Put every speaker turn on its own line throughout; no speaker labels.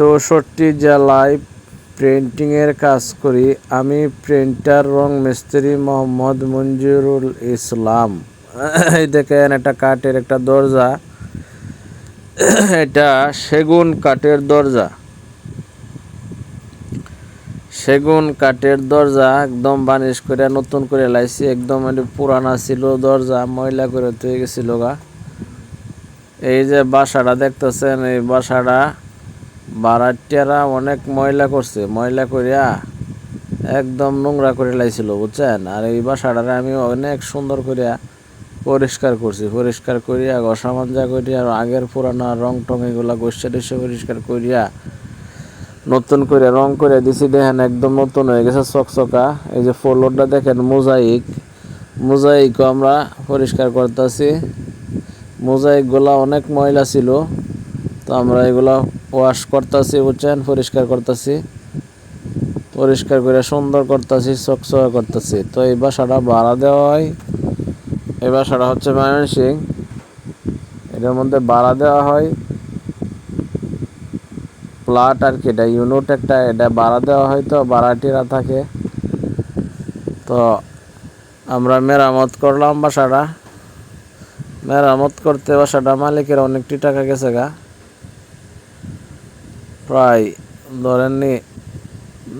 চৌষট্টি জেলায় প্রিন্টিংয়ের কাজ করি। আমি প্রিন্টার রং মিস্ত্রি মোহাম্মদ মঞ্জুরুল ইসলাম। এই দেখেন, একটা কাঠের একটা দরজা। এটা সেগুন কাঠের দরজা। সেগুন কাঠের দরজা একদম বানিশ করে নতুন করে লাইছি। একদম এটা পুরানা ছিল দরজা, ময়লা করে তুই গেছিল গা। এই যে বাসাটা দেখতেছেন, এই বাসাটা বারাটিয়ারা অনেক ময়লা করছে, ময়লা করিয়া একদম নোংরা করে লাইছিল, বুঝছেন? আর এই বাসাটারে আমি অনেক সুন্দর করিয়া পরিষ্কার করছি, পরিষ্কার করিয়া ঘষা মাজা করিয়া আগের পুরানো রং টং এগুলা গোসা টোসা পরিষ্কার করিয়া নতুন করে রং করে দিছি, দেখেন একদম নতুন হয়ে গেছে চকচকা। এই যে ফ্লোরটা দেখেন মোজাইক, মোজাইকও আমরা পরিষ্কার করতেছি। মোজাইকগুলা অনেক ময়লা ছিল, তো আমরা এগুলো ওয়াশ করতেছি, বুঝছেন? পরিষ্কার করতেছি। পরিষ্কার করে সুন্দর করতেছি, চকচকা করতেছি। তো এই বাসাটা ভাড়া দেওয়া হয়। এই বাসাটা হচ্ছে ময়মনসিং। এটার মধ্যে ভাড়া দেওয়া হয়। প্লাট আর কি, এটা ইউনিট একটা, এটা ভাড়া দেওয়া হয় তো, ভাড়াটিরা থাকে। তো আমরা মেরামত করলাম বাসাটা। মেরামত করতে বাসাটা মালিকের অনেকটি টাকা গেছে গা। প্রায় ধরেননি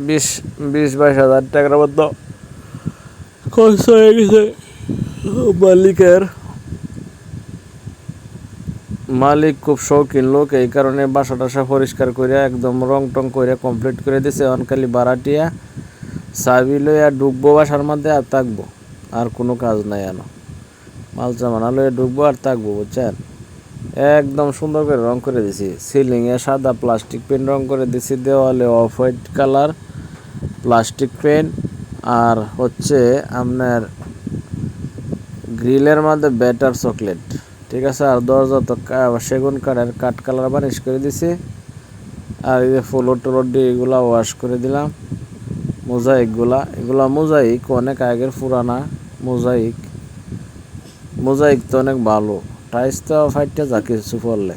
বিশ বিশ, বাইশ হাজার টাকার মতো খরচ হয়ে গেছে মালিকের। মালিক খুব শৌখিন লোক, এই কারণে বাসা টাসা পরিষ্কার করে একদম রং টং করে কমপ্লিট করে দিছে। অনকালি বারাটিয়া চাবি লইয়া ঢুকবো বাসার মধ্যে আর থাকব। আর কোনো কাজ নাই এনো মাল চামানা লইয়া ঢুকবো আর থাকব, বুঝছেন? একদম সুন্দর করে রং করে দিছি। সিলিংয়ে সাদা প্লাস্টিক পেন রং করে দিছি, দেওয়ালে off white colour plastic paint আর হচ্ছে আপনার গ্রিলের মধ্যে ব্যাটার চকলেট ঠিক আছে? আর দরজা তো সেগুন কাঠের কাঠ কালার বানিশ করে দিছি। আর এই যে ফ্লোর টোলর এগুলা ওয়াশ করে দিলাম। মোজাইকগুলা এগুলা মোজাইক অনেক আগের পুরানা মোজাইক মোজাইক তো অনেক ভালো। টাইস তো ফাইটটা যাকে পড়লে